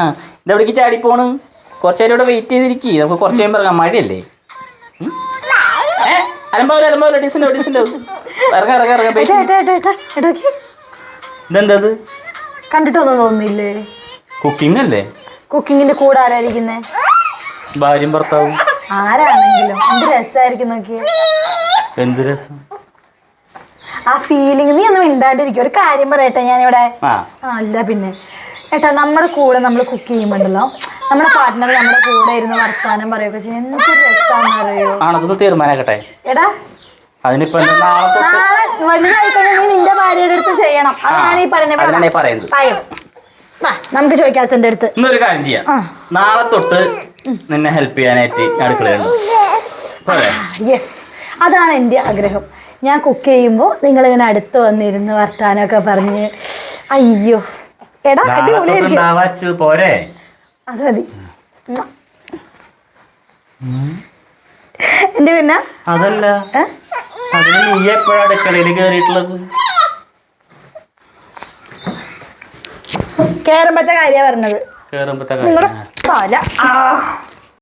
ആ ഇതെവിടേക്ക് ചാടി പോണ് കുറച്ച് നേരം ഇവിടെ വെയിറ്റ് ചെയ്തിരിക്കും. നമുക്ക് കുറച്ച് കഴിയുമ്പോൾ ഇറങ്ങാം. മഴയല്ലേ? ഏ? അലമ്പാവില്ല അലമ്പാവില്ല ഡിസിന്റെ ഡിസിന്റെ ഇറങ്ങാം ഇറങ്ങാം ഇറങ്ങാം. ഏട്ടാ ഏട്ടാ ഏട്ടാ ഏട്ടാ ഇടയ്ക്ക് ഇതെന്താ ഇത്? കണ്ടിട്ടൊന്നും തോന്നുന്നില്ലേ? കുക്കിംഗ് അല്ലേ? കുക്കിങ്ങിന്റെ കൂടെ ആരായിരിക്കുന്നേ? ഭാര്യയും ഭർത്താവും. ആരാണെങ്കിലും. എന്ത് രസമായിരിക്കും നോക്കിയേ. എന്ത് രസം? ആ ഫീലിംഗ് നീ ഒന്നും മിണ്ടാണ്ടിരിക്കും. ഒരു കാര്യം പറയട്ടെ ഞാനിവിടെ അല്ല പിന്നെ. ഏട്ടാ നമ്മുടെ കൂടെ നമ്മൾ കുക്ക് ചെയ്യുമ്പോണ്ടല്ലോ നമ്മുടെ പാർട്ട്ണർ നമ്മുടെ കൂടെ ഇരുന്ന് വർത്താനം പറയുകയൊക്കെ ചെയ്യും. എന്ത് രസമാണെന്ന് അറിയോ ആണതൊന്ന് തീരുമാനാക്കട്ടെ എടാ അതിനിപ്പോ എന്താ നാളെ തൊട്ട് നാളെ വലുതായി നീ നിന്റെ ഭാര്യയുടെ അടുത്ത് ചെയ്യണം. അതാണ് ഈ പറയുന്നത് അതിനാണ് ഈ പറയുന്നത്. പറയും. വാ, നമുക്ക് ചോദിക്കാം അച്ഛന്റെ അടുത്ത്. ഇന്നൊരു കാര്യം ചെയ്യാം. നാളെ തൊട്ട് നിന്നെ ഹെൽപ്പ് ചെയ്യാനായിട്ട് അടുക്കളയുണ്ട് പോരെ? യെസ് അതാണ് എന്റെ ആഗ്രഹം. ഞാൻ കുക്ക് ചെയ്യുമ്പോൾ നിങ്ങളിങ്ങനെ അടുത്ത് വന്നിരുന്ന് വർത്താനമൊക്കെ പറഞ്ഞ് അയ്യോ എടാ അടിപൊളിയായിരിക്കും. പോരെ. അത് മതി എന്റെ പിന്നെ? അതല്ല? അതിന് നീ എപ്പോഴാ അടുക്കളയിൽ കയറിയിട്ടുള്ളത് കേറുമ്പത്തെ കാര്യ പറഞ്ഞത്. കേറുമ്പത്തെ നിങ്ങളുടെ കാര്യം. തല. ആ.